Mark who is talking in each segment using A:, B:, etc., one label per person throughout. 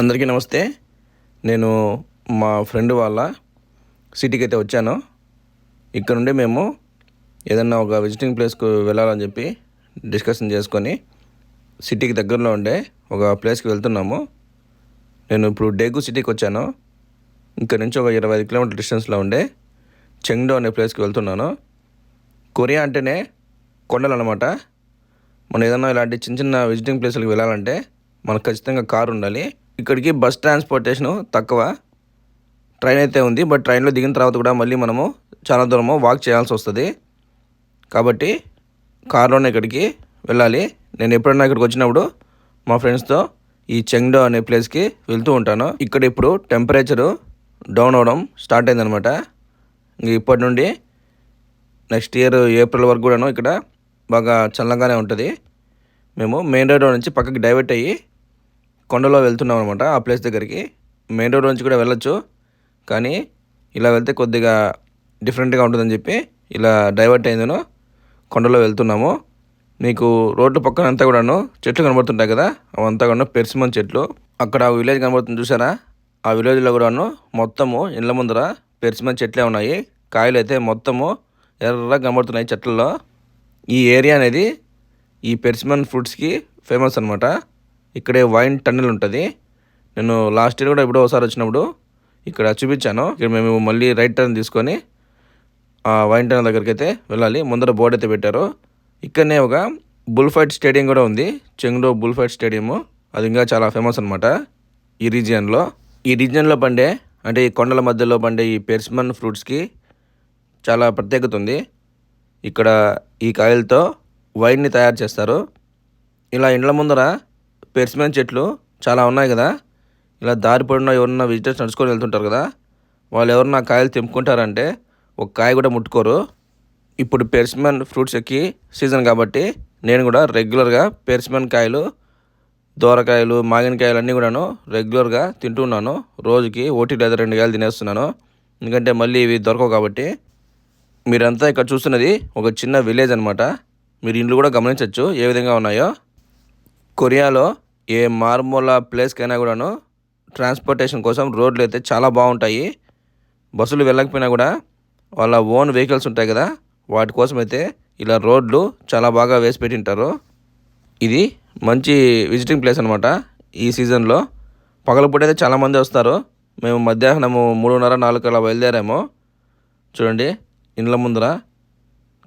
A: అందరికీ నమస్తే. నేను మా ఫ్రెండ్ వాళ్ళ సిటీకి అయితే వచ్చాను. ఇక్కడ నుండి మేము ఏదన్నా ఒక విజిటింగ్ ప్లేస్కు వెళ్ళాలని చెప్పి డిస్కషన్ చేసుకొని సిటీకి దగ్గరలో ఉండే ఒక ప్లేస్కి వెళ్తున్నాము. నేను ఇప్పుడు డేగు సిటీకి వచ్చాను. ఇక్కడ నుంచి ఒక ఇరవై ఐదు కిలోమీటర్ డిస్టెన్స్లో ఉండే చెంగ్డో అనే ప్లేస్కి వెళ్తున్నాను. కొరియా అంటేనే కొండలు అనమాట మనం ఏదైనా ఇలాంటి చిన్న చిన్న విజిటింగ్ ప్లేస్లకు వెళ్ళాలంటే మనకు ఖచ్చితంగా కారు ఉండాలి. ఇక్కడికి బస్ ట్రాన్స్పోర్టేషను తక్కువ. ట్రైన్ అయితే ఉంది బట్ ట్రైన్లో దిగిన తర్వాత కూడా మళ్ళీ మనము చాలా దూరము వాక్ చేయాల్సి వస్తుంది. కాబట్టి కారులోనే ఇక్కడికి వెళ్ళాలి. నేను ఎప్పుడన్నా ఇక్కడికి వచ్చినప్పుడు మా ఫ్రెండ్స్తో ఈ చెంగ్డో అనే ప్లేస్కి వెళ్తూ ఉంటాను. ఇక్కడ ఇప్పుడు టెంపరేచరు డౌన్ అవడం స్టార్ట్ అయిందనమాట ఇంక ఇప్పటి నుండి నెక్స్ట్ ఇయర్ ఏప్రిల్ వరకు కూడాను ఇక్కడ బాగా చల్లగానే ఉంటుంది. మేము మెయిన్ రోడ్ నుంచి పక్కకి డైవర్ట్ అయ్యి కొండలో వెళ్తున్నాం అనమాట ఆ ప్లేస్ దగ్గరికి. మెయిన్ రోడ్ నుంచి కూడా వెళ్ళొచ్చు కానీ ఇలా వెళ్తే కొద్దిగా డిఫరెంట్గా ఉంటుందని చెప్పి ఇలా డైవర్ట్ అయిందను. కొండలో వెళ్తున్నాము. మీకు రోడ్డు పక్కన అంతా కూడాను చెట్లు కనబడుతుంటాయి కదా అవంతా కూడా పెరిసిమన్ చెట్లు. అక్కడ ఆ విలేజ్ కనబడుతుంది చూసారా ఆ విలేజ్లో కూడాను మొత్తము ఇండ్ల ముందర పెరిసిమన్ చెట్లే ఉన్నాయి. కాయలు అయితే మొత్తము ఎర్రగా కనబడుతున్నాయి చెట్లలో. ఈ ఏరియా అనేది ఈ పెరిసిమన్ ఫ్రూట్స్కి ఫేమస్ అనమాట ఇక్కడే వైన్ టన్నెల్ ఉంటుంది. నేను లాస్ట్ ఇయర్ కూడా ఎప్పుడో ఒకసారి వచ్చినప్పుడు ఇక్కడ చూపించాను. ఇక్కడ మేము మళ్ళీ రైట్ టర్న్ తీసుకొని ఆ వైన్ టన్నెల్ దగ్గరికి అయితే వెళ్ళాలి. ముందర బోర్డు అయితే పెట్టారు. ఇక్కడనే ఒక బుల్ ఫైట్ స్టేడియం కూడా ఉంది. Chengdu bull fight stadium. అది ఇంకా చాలా ఫేమస్ అనమాట ఈ రీజియన్లో. ఈ రీజియన్లో పండే అంటే ఈ కొండల మధ్యలో పండే ఈ పెర్స్మన్ ఫ్రూట్స్కి చాలా ప్రత్యేకత ఉంది. ఇక్కడ ఈ కాయలతో వైన్ని తయారు చేస్తారు. ఇలా ఇండ్ల ముందర పెర్సిమెన్ చెట్లు చాలా ఉన్నాయి కదా. ఇలా దారి పడిన ఎవరన్నా విజిటర్స్ నడుచుకొని వెళ్తుంటారు కదా. వాళ్ళు ఎవరన్నా కాయలు తెంపుకుంటారంటే ఒక కాయ కూడా ముట్టుకోరు. ఇప్పుడు పెర్సిమెన్ ఫ్రూట్స్ ఎక్కి సీజన్ కాబట్టి నేను కూడా రెగ్యులర్గా పెర్సిమెన్ కాయలు దోరకాయలు మాగినకాయలు అన్నీ కూడాను రెగ్యులర్గా తింటున్నాను రోజుకి ఒకటి లేదా రెండు కాయలు తినేస్తున్నాను. ఎందుకంటే మళ్ళీ ఇవి దొరకవు కాబట్టి. మీరంతా ఇక్కడ చూస్తున్నది ఒక చిన్న విలేజ్ అనమాట మీరు ఇండ్లు కూడా గమనించవచ్చు ఏ విధంగా ఉన్నాయో. కొరియాలో ఏ మారుమూల ప్లేస్కైనా కూడాను ట్రాన్స్పోర్టేషన్ కోసం రోడ్లు అయితే చాలా బాగుంటాయి. బస్సులు వెళ్ళకపోయినా కూడా వాళ్ళ ఓన్ వెహికల్స్ ఉంటాయి కదా వాటి కోసం అయితే ఇలా రోడ్లు చాలా బాగా వేసి పెట్టింటారు. ఇది మంచి విజిటింగ్ ప్లేస్ అనమాట ఈ సీజన్లో. పగలపూట అయితే చాలామంది వస్తారు. మేము మధ్యాహ్నము మూడున్నర నాలుగు అలా బయలుదేరాము. చూడండి ఇండ్ల ముందర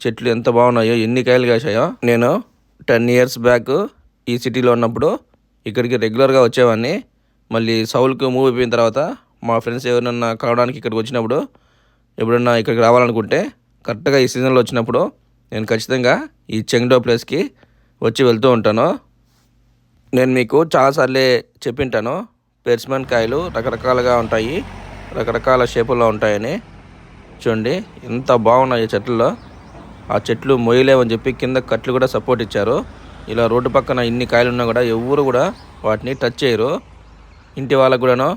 A: చెట్లు ఎంత బాగున్నాయో ఎన్ని కాయలు కాసాయో నేను టెన్ ఇయర్స్ బ్యాక్ ఈ సిటీలో ఉన్నప్పుడు ఇక్కడికి రెగ్యులర్గా వచ్చేవాడిని. మళ్ళీ సౌల్కి మూవ్ అయిపోయిన తర్వాత మా ఫ్రెండ్స్ ఎవరైనా కలవడానికి ఇక్కడికి వచ్చినప్పుడు ఎప్పుడన్నా ఇక్కడికి రావాలనుకుంటే కరెక్ట్గా ఈ సీజన్లో వచ్చినప్పుడు నేను ఖచ్చితంగా ఈ చెంగ్డో ప్లేస్కి వచ్చి వెళ్తూ ఉంటాను. నేను మీకు చాలాసార్లే చెప్పింటాను పెర్స్మన్ కాయలు రకరకాలుగా ఉంటాయి రకరకాల షేపుల్లో ఉంటాయని. చూడండి ఎంత బాగున్నాయి ఈ చెట్లలో. ఆ చెట్లు మొయ్యలేవని చెప్పి కింద కట్లు కూడా సపోర్ట్ ఇచ్చారు. ఇలా రోడ్డు పక్కన ఇన్ని కాయలు ఉన్నా కూడా ఎవరు కూడా వాటిని టచ్ చేయరు. ఇంటి వాళ్ళకు కూడాను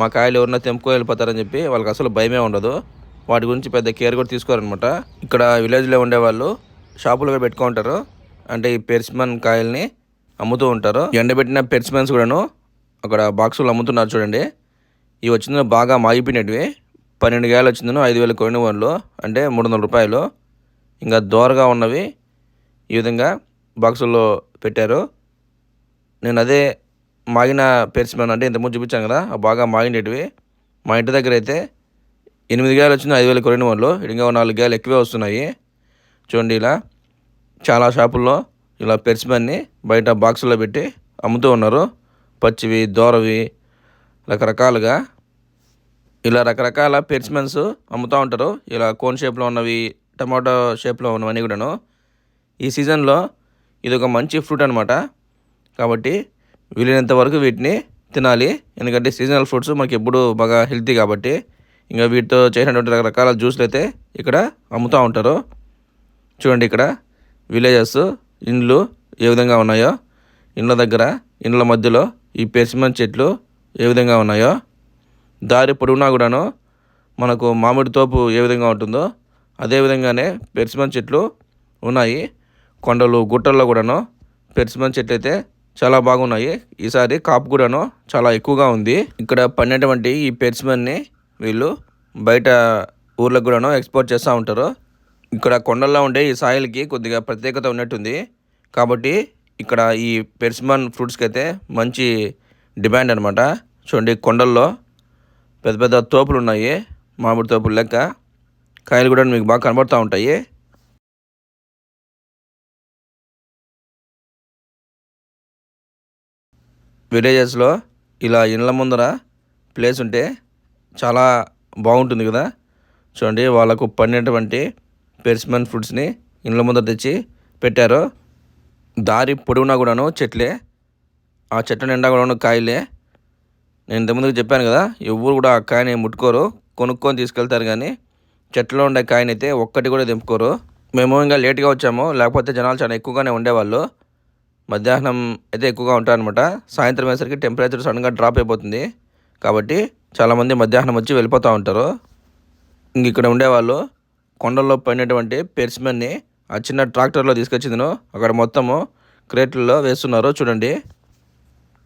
A: మా కాయలు ఎవరన్నా తెంపుకో వెళ్ళిపోతారని చెప్పి వాళ్ళకి అసలు భయమే ఉండదు. వాటి గురించి పెద్ద కేర్ కూడా తీసుకోరనమాట. ఇక్కడ విలేజ్లో ఉండేవాళ్ళు షాపులు కూడా పెట్టుకుంటారు అంటే ఈ పెర్స్మన్ కాయల్ని అమ్ముతూ ఉంటారు. ఎండబెట్టిన పెర్స్మన్స్ కూడాను అక్కడ బాక్సులు అమ్ముతున్నారు చూడండి. ఇవి వచ్చిందో బాగా మాగిపోయినవి పన్నెండు గాయలు వచ్చిందను ఐదు వేల కొన్ని వాళ్ళు అంటే మూడు వందల రూపాయలు. ఇంకా దోరగా ఉన్నవి. ఈ విధంగా బాక్సుల్లో పెట్టారు. నేను అదే మాగిన పెర్స్మెన్ అంటే ఇంతకుముందు చూపించాను కదా ఆ బాగా మాగినటివి. మా ఇంటి దగ్గర అయితే ఎనిమిది గాయలు వచ్చింది ఐదు వేల కొరిన వాళ్ళు. ఇంకా నాలుగు గాయలు ఎక్కువే వస్తున్నాయి. చూడండి ఇలా. చాలా షాపుల్లో ఇలా పెర్స్మెన్ని బయట బాక్సుల్లో పెట్టి అమ్ముతూ ఉన్నారు. పచ్చివి దోరవి రకరకాలుగా. ఇలా రకరకాల పెర్స్మెన్స్ అమ్ముతూ ఉంటారు. ఇలా కోన్ షేప్లో ఉన్నవి టమాటో షేప్లో ఉన్నవన్నీ కూడాను. ఈ సీజన్లో ఇది ఒక మంచి ఫ్రూట్ అనమాట కాబట్టి వీలైనంత వరకు వీటిని తినాలి. ఎందుకంటే సీజనల్ ఫ్రూట్స్ మనకి ఎప్పుడు బాగా హెల్తీ కాబట్టి ఇంకా వీటితో చేసినటువంటి రకరకాల జ్యూస్లు అయితే ఇక్కడ అమ్ముతూ ఉంటారు. చూడండి ఇక్కడ విలేజెస్ ఇండ్లు ఏ విధంగా ఉన్నాయో ఇండ్ల దగ్గర ఇండ్ల మధ్యలో ఈ పెర్సిమన్ చెట్లు ఏ విధంగా ఉన్నాయో దారి పొడవునా కూడాను మనకు మామిడి తోపు ఏ విధంగా ఉంటుందో అదే విధంగానే చెట్లు ఉన్నాయి. కొండలు గుట్టల్లో కూడాను పెర్సిమన్ చెట్లు అయితే చాలా బాగున్నాయి. ఈసారి కాపు కూడాను చాలా ఎక్కువగా ఉంది. ఇక్కడ పండినటువంటి ఈ పెరిసిమన్ని వీళ్ళు బయట ఊర్లకు కూడాను ఎక్స్పోర్ట్ చేస్తూ ఉంటారు. ఇక్కడ కొండల్లో ఉండే ఈ సాయిల్కి కొద్దిగా ప్రత్యేకత ఉన్నట్టుంది. కాబట్టి ఇక్కడ ఈ పెరిసిమన్ ఫ్రూట్స్కి అయితే మంచి డిమాండ్ అనమాట చూడండి కొండల్లో పెద్ద పెద్ద తోపులు ఉన్నాయి మామిడి తోపులు లెక్క. కాయలు కూడా మీకు బాగా కనబడుతూ ఉంటాయి. విలేజెస్లో ఇలా ఇండ్ల ముందర ప్లేస్ ఉంటే చాలా బాగుంటుంది కదా. చూడండి వాళ్ళకు పండినటువంటి పెర్స్మన్ ఫ్రూట్స్ని ఇండ్ల ముందర తెచ్చి పెట్టారు. దారి పొడవునా కూడాను చెట్లే. ఆ చెట్ల నిండా కూడా కాయలే. నేను ఇంతకుముందుకు చెప్పాను కదా ఎవరు కూడా ఆ కాయని ముట్టుకోరు. కొనుక్కొని తీసుకెళ్తారు కానీ చెట్లో ఉండే కాయని అయితే ఒక్కటి కూడా దింపుకోరు మేము ఇంకా లేట్గా వచ్చాము. లేకపోతే జనాలు చాలా ఎక్కువగానే ఉండేవాళ్ళు. మధ్యాహ్నం అయితే ఎక్కువగా ఉంటారనమాట సాయంత్రం అయ్యేసరికి టెంపరేచర్ సడన్గా డ్రాప్ అయిపోతుంది. కాబట్టి చాలామంది మధ్యాహ్నం వచ్చి వెళ్ళిపోతూ ఉంటారు. ఇంక ఇక్కడ ఉండేవాళ్ళు కొండల్లో పడినటువంటి పెర్స్మెన్ని ఆ చిన్న ట్రాక్టర్లో తీసుకొచ్చిందను. అక్కడ మొత్తము క్రేట్లలో వేస్తున్నారు. చూడండి.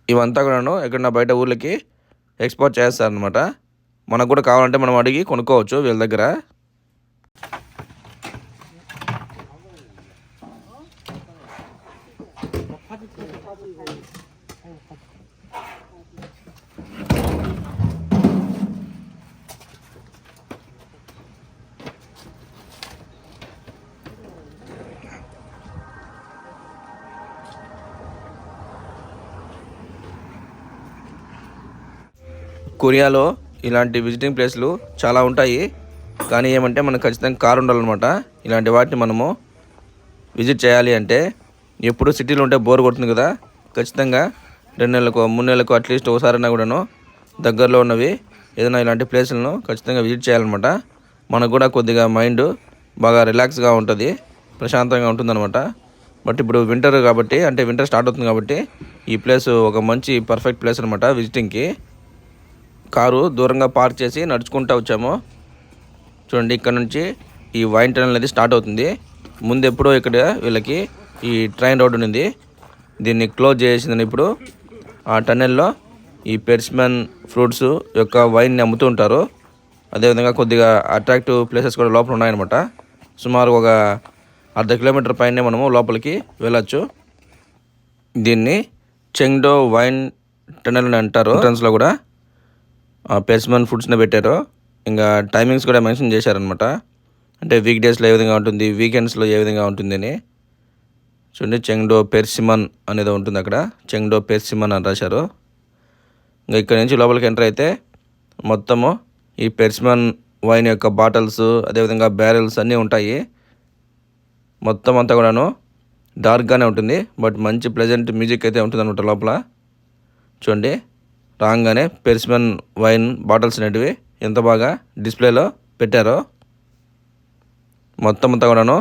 A: ఇవంతా కూడాను ఎక్కడన్నా బయట ఊర్లకి ఎక్స్పోర్ట్ చేస్తారనమాట మనకు కూడా కావాలంటే మనం అడిగి కొనుక్కోవచ్చు వీళ్ళ దగ్గర. కొరియాలో ఇలాంటి విజిటింగ్ ప్లేస్లు చాలా ఉంటాయి. కానీ ఏమంటే మనకు ఖచ్చితంగా కారు ఉండాలన్నమాట. ఇలాంటి వాటిని మనము విజిట్ చేయాలి అంటే ఎప్పుడు సిటీలో ఉంటే బోర్ కొడుతుంది కదా. ఖచ్చితంగా రెండు నెలలకు మూడు నెలలకు అట్లీస్ట్ ఒకసారైనా కూడాను దగ్గరలో ఉన్నవి ఏదైనా ఇలాంటి ప్లేసులను ఖచ్చితంగా విజిట్ చేయాలన్నమాట. మనకు కూడా కొద్దిగా మైండ్ బాగా రిలాక్స్గా ఉంటుంది ప్రశాంతంగా ఉంటుందన్నమాట. బట్ ఇప్పుడు వింటర్ కాబట్టి అంటే వింటర్ స్టార్ట్ అవుతుంది కాబట్టి ఈ ప్లేస్ ఒక మంచి పర్ఫెక్ట్ ప్లేస్ అనమాట విజిటింగ్కి. కారు దూరంగా పార్క్ చేసి నడుచుకుంటూ వచ్చాము. చూడండి ఇక్కడ నుంచి ఈ వైన్ ట్రైన్ అనేది స్టార్ట్ అవుతుంది. ముందు ఎప్పుడో ఇక్కడ వీళ్ళకి ఈ ట్రైన్ రోడ్ ఉంది. దీన్ని క్లోజ్ చేసిందని ఇప్పుడు ఆ టన్నెల్లో ఈ పెర్స్మెన్ ఫ్రూట్స్ యొక్క వైన్ని అమ్ముతూ ఉంటారు. అదేవిధంగా కొద్దిగా అట్రాక్టివ్ ప్లేసెస్ కూడా లోపల ఉన్నాయన్నమాట. సుమారు ఒక అర్ధ కిలోమీటర్ పైనే మనము లోపలికి వెళ్ళచ్చు. దీన్ని చెంగ్డో వైన్ టనల్ అని అంటారు. ఫ్రెండ్స్లో కూడా పెర్స్మన్ ఫుడ్స్ని పెట్టారు. ఇంకా టైమింగ్స్ కూడా మెన్షన్ చేశారనమాట అంటే వీక్ డేస్లో ఏ విధంగా ఉంటుంది వీకెండ్స్లో ఏ విధంగా ఉంటుంది అని చూడండి చెంగ్డో పెర్సిమన్ అనేది ఉంటుంది అక్కడ. చెంగ్డో పెర్సిమన్ అని రాశారు. ఇంకా ఇక్కడ నుంచి లోపలికి ఎంటర్ అయితే మొత్తము ఈ పెర్సిమన్ వైన్ యొక్క బాటిల్స్ అదేవిధంగా బ్యారెల్స్ అన్నీ ఉంటాయి. మొత్తం అంతా కూడాను డార్క్గానే ఉంటుంది బట్ మంచి ప్లెజెంట్ మ్యూజిక్ అయితే ఉంటుంది అనమాట లోపల. చూడండి. రాగానే పెర్స్మెన్ వైన్ బాటిల్స్ అనేటివి ఎంత బాగా డిస్ప్లేలో పెట్టారో మొత్తం అంతా కూడాను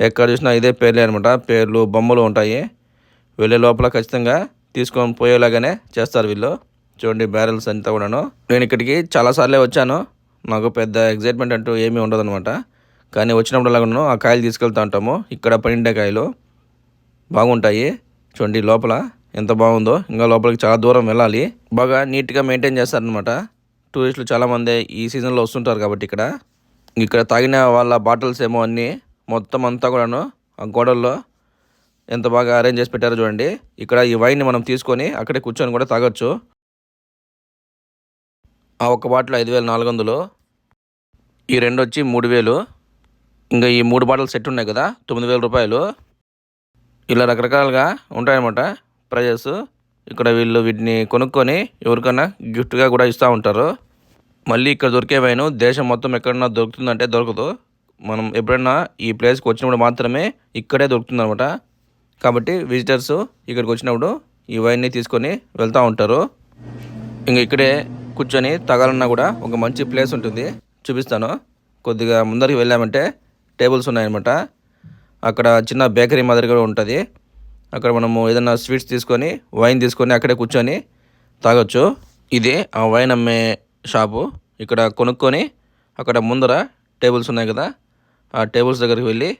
A: ఎక్కడ చూసినా ఇదే పేర్లే అనమాట పేర్లు బొమ్మలు ఉంటాయి. వెళ్ళే లోపల ఖచ్చితంగా తీసుకొని పోయేలాగానే చేస్తారు వీళ్ళు. చూడండి బ్యారెల్స్ అంతా కూడాను. నేను ఇక్కడికి చాలాసార్లే వచ్చాను. నాకు పెద్ద ఎగ్జైట్మెంట్ అంటూ ఏమీ ఉండదు అనమాట కానీ వచ్చినప్పుడు కూడాను ఆ కాయలు తీసుకెళ్తూ ఉంటాము. ఇక్కడ పండిండే కాయలు బాగుంటాయి. చూడండి లోపల. ఎంత బాగుందో. ఇంకా లోపలికి చాలా దూరం వెళ్ళాలి. బాగా నీట్గా మెయింటైన్ చేస్తారనమాట టూరిస్టులు చాలామంది ఈ సీజన్లో వస్తుంటారు కాబట్టి ఇక్కడ. ఇక్కడ తాగిన వాళ్ళ బాటిల్స్ ఏమో అన్నీ మొత్తం అంతా కూడాను ఆ గోడల్లో ఎంత బాగా అరేంజ్ చేసి పెట్టారో చూడండి. ఇక్కడ ఈ వైన్ని మనం తీసుకొని అక్కడే కూర్చొని కూడా తాగొచ్చు. ఆ ఒక్క బాటిల్ ఐదు వేల నాలుగు వందలు. ఈ రెండు వచ్చి మూడు వేలు. ఇంకా ఈ మూడు బాటిల్ సెట్ ఉన్నాయి కదా తొమ్మిది వేల రూపాయలు. ఇలా రకరకాలుగా ఉంటాయన్నమాట. ప్రైజెస్. ఇక్కడ వీళ్ళు వీటిని కొనుక్కొని ఎవరికైనా గిఫ్ట్గా కూడా ఇస్తూ ఉంటారు. మళ్ళీ ఇక్కడ దొరికే వైన్ దేశం మొత్తం ఎక్కడన్నా దొరుకుతుందంటే దొరకదు. మనం ఎప్పుడైనా ఈ ప్లేస్కి వచ్చినప్పుడు మాత్రమే ఇక్కడే దొరుకుతుంది అనమాట కాబట్టి విజిటర్స్ ఇక్కడికి వచ్చినప్పుడు ఈ వైన్ని తీసుకొని వెళ్తూ ఉంటారు. ఇంకా ఇక్కడే కూర్చొని తగాలన్నా కూడా ఒక మంచి ప్లేస్ ఉంటుంది. చూపిస్తాను. కొద్దిగా ముందరికి వెళ్ళామంటే టేబుల్స్ ఉన్నాయన్నమాట. అక్కడ చిన్న బేకరీ మాదిరి కూడా ఉంటుంది. అక్కడ మనము ఏదైనా స్వీట్స్ తీసుకొని వైన్ తీసుకొని అక్కడే కూర్చొని తాగొచ్చు. ఇదే ఆ వైన్ అమ్మే షాపు. ఇక్కడ కొనుక్కొని అక్కడ ముందర టేబుల్స్ ఉన్నాయి కదా ఆ టేబుల్స్ దగ్గరికి వెళ్ళి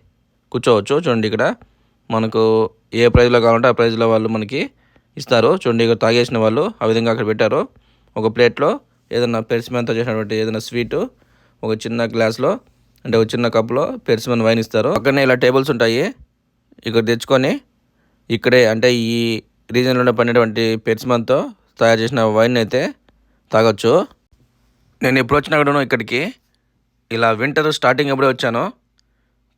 A: కూర్చోవచ్చు. చూడండి ఇక్కడ మనకు ఏ ప్రైజ్లో కావాలంటే ఆ ప్రైజ్లో వాళ్ళు మనకి ఇస్తారు. చూడండి ఇక్కడ తాగేసిన వాళ్ళు ఆ విధంగా అక్కడ పెట్టారు. ఒక ప్లేట్లో ఏదైనా పెరిసిమెన్తో చేసినటువంటి ఏదైనా స్వీటు ఒక చిన్న గ్లాస్లో అంటే ఒక చిన్న కప్లో పెరిసిమెన్ వైన్ ఇస్తారు. పక్కనే ఇలా టేబుల్స్ ఉంటాయి. ఇక్కడ తెచ్చుకొని ఇక్కడే అంటే ఈ రీజన్లోనే పండేటువంటి పెర్స్మన్తో తయారు చేసిన వైన్ అయితే తాగొచ్చు. నేను ఎప్పుడు వచ్చినా కూడా ఇక్కడికి. ఇలా వింటర్ స్టార్టింగ్ ఎప్పుడే వచ్చాను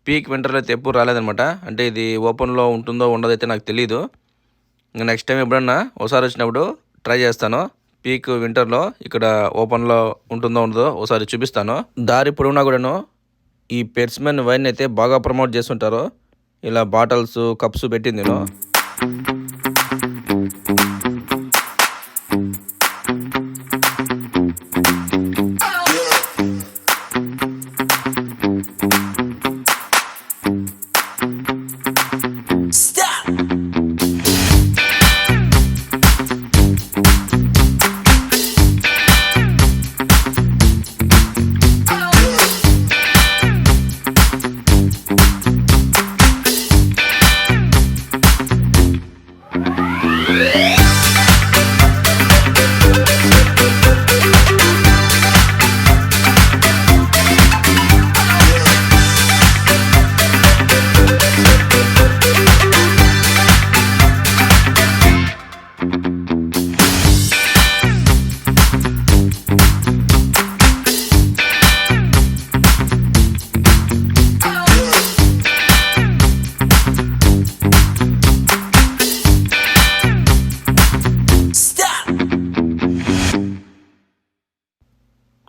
A: పీక్ వింటర్లో అయితే ఎప్పుడు రాలేదనమాట అంటే ఇది ఓపెన్లో ఉంటుందో ఉండదో అయితే నాకు తెలియదు ఇంకా నెక్స్ట్ టైం ఎప్పుడన్నా ఒకసారి వచ్చినప్పుడు ట్రై చేస్తాను. పీక్ వింటర్లో ఇక్కడ ఓపెన్లో ఉంటుందో ఉండదో ఒకసారి చూపిస్తాను. దారి పొడవునా కూడాను ఈ పెర్స్మెన్ వైన్ అయితే బాగా ప్రమోట్ చేస్తుంటారు. ఇలా బాటిల్స్ కప్స్ పెట్టింది నేను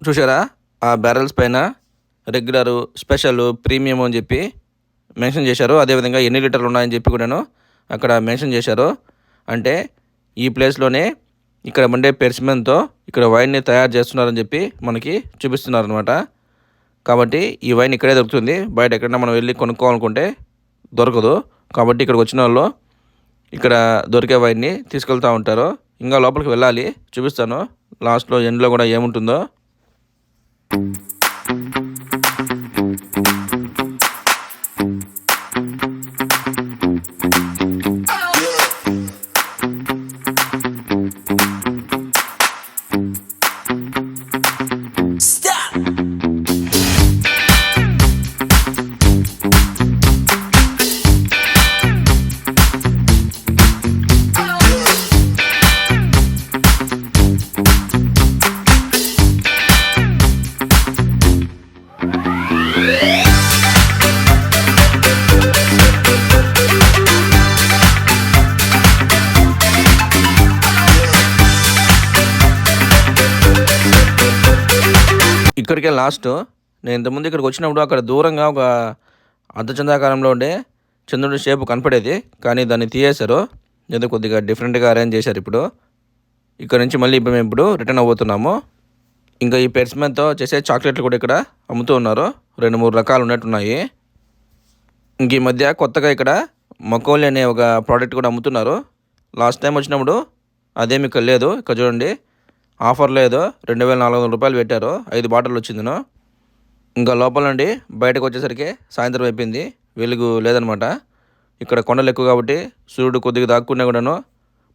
A: చూసారా ఆ బ్యారెల్స్ పైన రెగ్యులర్ స్పెషల్ ప్రీమియం అని చెప్పి మెన్షన్ చేశారు. అదేవిధంగా ఎన్ని లీటర్లు ఉన్నాయని చెప్పి కూడాను అక్కడ మెన్షన్ చేశారు. అంటే ఈ ప్లేస్లోనే ఇక్కడ ఉండే పెర్సిమెన్తో ఇక్కడ వైన్ని తయారు చేస్తున్నారని చెప్పి మనకి చూపిస్తున్నారు అనమాట కాబట్టి ఈ వైన్ ఇక్కడే దొరుకుతుంది. బయట ఎక్కడైనా మనం వెళ్ళి కొనుక్కోవాలనుకుంటే దొరకదు. కాబట్టి ఇక్కడికి వచ్చిన వాళ్ళు ఇక్కడ దొరికే వైన్ని తీసుకెళ్తూ ఉంటారు. ఇంకా లోపలికి వెళ్ళాలి. చూపిస్తాను. లాస్ట్లో ఎండ్లో కూడా ఏముంటుందో. Thank you. ఇక్కడికే లాస్ట్. నేను ఇంతకుముందు ఇక్కడికి వచ్చినప్పుడు అక్కడ దూరంగా ఒక అర్ధచంద్రాకారంలో ఉండే చంద్రుడి షేప్ కనపడేది. కానీ దాన్ని తీయేశారు. ఏదో కొద్దిగా డిఫరెంట్గా అరేంజ్ చేశారు ఇప్పుడు. ఇక్కడ నుంచి మళ్ళీ ఇప్పుడు మేము ఇప్పుడు రిటర్న్ అవ్వబోతున్నాము. ఇంకా ఈ పెట్స్మెన్తో చేసే చాక్లెట్లు కూడా ఇక్కడ అమ్ముతూ ఉన్నారు. రెండు మూడు రకాలు ఉన్నట్టున్నాయి. ఇంక ఈ మధ్య కొత్తగా ఇక్కడ మకోలి అనే ఒక ప్రోడక్ట్ కూడా అమ్ముతున్నారు. లాస్ట్ టైం వచ్చినప్పుడు అదేమి ఇక్కడ లేదు. ఇక్కడ చూడండి. ఆఫర్ లేదు. రెండు వేల నాలుగు వందల రూపాయలు పెట్టారు. ఐదు బాటిల్ వచ్చిందిను ఇంకా లోపల నుండి బయటకు వచ్చేసరికి సాయంత్రం అయిపోయింది. వెలుగు లేదనమాట. ఇక్కడ కొండలు ఎక్కువ కాబట్టి సూర్యుడు కొద్దిగా దాక్కున్నా కూడాను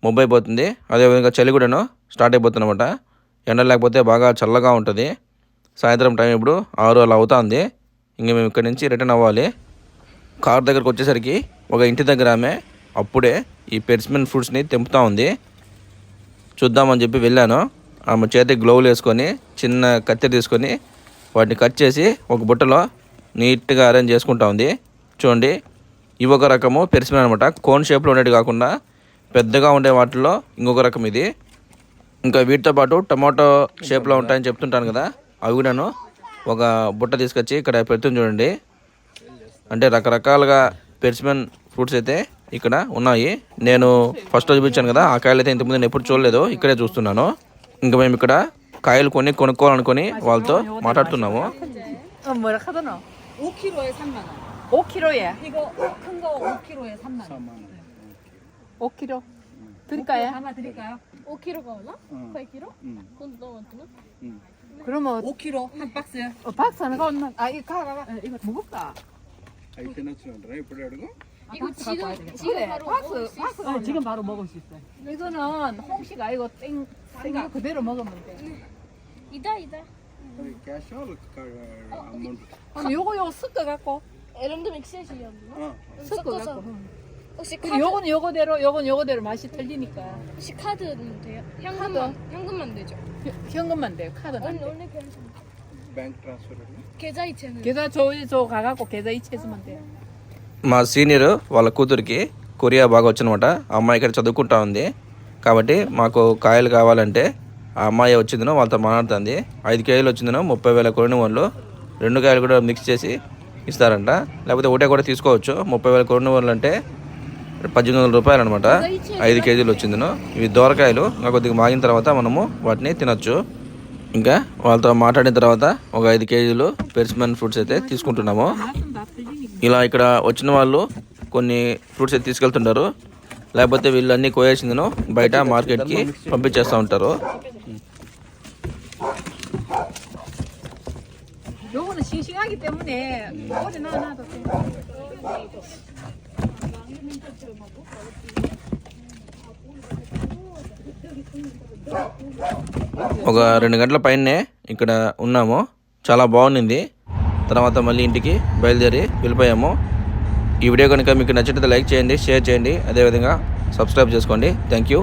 A: మొబ్బు అయిపోతుంది అదేవిధంగా చలి కూడాను స్టార్ట్ అయిపోతుంది అనమాట. ఎండ లేకపోతే బాగా చల్లగా ఉంటుంది. సాయంత్రం టైం ఇప్పుడు ఆరు అలా అవుతుంది. ఇంక మేము ఇక్కడి నుంచి రిటర్న్ అవ్వాలి. కార్ దగ్గరకు వచ్చేసరికి ఒక ఇంటి దగ్గర ఆమె అప్పుడే ఈ పెర్స్మెన్ ఫ్రూట్స్ని తెంపుతా ఉంది. చూద్దామని చెప్పి వెళ్ళాను. ఆమె చేతికి గ్లోవ్లు వేసుకొని చిన్న కత్తి తీసుకొని వాటిని కట్ చేసి ఒక బుట్టలో నీట్గా అరేంజ్ చేసుకుంటా ఉంది. చూడండి ఇవి ఒక రకము పెరిసిమెన్ అనమాట కోన్ షేప్లో ఉండేది కాకుండా పెద్దగా ఉండే వాటిలో ఇంకొక రకం ఇది. ఇంకా వీటితో పాటు టమాటో షేప్లో ఉంటాయని చెప్తుంటాను కదా అవి కూడాను ఒక బుట్ట తీసుకొచ్చి ఇక్కడ పెడుతుంది చూడండి. అంటే రకరకాలుగా పెర్సిమెన్ ఫ్రూట్స్ అయితే ఇక్కడ ఉన్నాయి. నేను ఫస్ట్ చూపించాను కదా ఆ కాయలు అయితే ఇంతకుముందు నేను ఎప్పుడు చూడలేదు ఇక్కడే చూస్తున్నాను. ఇంకా మేము ఇక్కడ కాయలు కొని కొనుక్కోవాలనుకొని వాళ్ళతో మాట్లాడుతున్నాము
B: 어, 뭐라 하더노?
C: 5kg에 3만 원.
B: 5kg에
C: 이거 큰 거 5kg에 3만 원.
B: 5kg 드릴까요?
C: 담아 드릴까요? 5kg가 얼마? 8kg? 그건 너무 많구나.
B: 그러면
C: 5kg 한 박스.
B: 어, 박스 하나가 없나? 아 이거 가가 가. 이거 무겁다.
D: అవి తినొచ్చు అంటారా ఇప్పుడు అడుగు
C: 이거 아, 이거 지금 지금 그래, 바로 파스 파스 어,
B: 지금 바로 먹을 수 있어. 이거는 홍식 아이고 땡 생각 그대로 먹으면 돼.
C: 이다 이다.
D: 캐셔로 한번
B: 그럼 요거 요거 섞어 갖고
C: 에런드 믹스해주려고
B: 섞어
C: 섞어서.
B: 갖고. 응.
C: 혹시 카드?
B: 요거는 요거대로 요건 요거대로 맛이 틀리니까
C: 혹시 카드는 돼요? 현금만 현금만 되죠.
B: 현- 현금만 돼요. 카드는 안
C: 원래
B: 돼.
C: 원래 계좌.
D: 뱅크 트랜스퍼
C: 계좌 이체는
B: 계좌 저저 가갖고 계좌 이체 해서만 돼요.
A: మా సీనియర్ వాళ్ళ కూతురికి కొరియా బాగా వచ్చనమాట అమ్మాయి ఇక్కడ చదువుకుంటా ఉంది. కాబట్టి మాకు కాయలు కావాలంటే ఆ అమ్మాయి వచ్చిందనో వాళ్ళతో మాట్లాడుతుంది. ఐదు కేజీలు వచ్చిందనో ముప్పై వేల కొరిన వాళ్ళు రెండు కాయలు కూడా మిక్స్ చేసి ఇస్తారంట. లేకపోతే ఒకటే కూడా తీసుకోవచ్చు. ముప్పై వేల కొరిన వాళ్ళు అంటే పద్దెనిమిది వందల రూపాయలు అనమాట. ఐదు కేజీలు వచ్చిందనో. ఇవి దోరకాయలు. ఇంకా కొద్దిగా మాగిన తర్వాత మనము వాటిని తినచ్చు. ఇంకా వాళ్ళతో మాట్లాడిన తర్వాత ఒక ఐదు కేజీలు పెరిసిమన్ ఫ్రూట్స్ అయితే తీసుకుంటున్నాము. ఇలా ఇక్కడ వచ్చిన వాళ్ళు కొన్ని ఫ్రూట్స్ అయితే తీసుకెళ్తుంటారు. లేకపోతే వీళ్ళు అన్ని కోయాల్సిందను బయట మార్కెట్కి పంపించేస్తూ ఉంటారు. ఒక రెండు గంటల పైనే ఇక్కడ ఉన్నాము. చాలా బాగుంది తర్వాత మళ్ళీ ఇంటికి బయలుదేరి వెళ్ళిపోయాము. ఈ వీడియో కనుక మీకు నచ్చినట్లయితే లైక్ చేయండి షేర్ చేయండి. అదేవిధంగా సబ్స్క్రైబ్ చేసుకోండి. Thank you.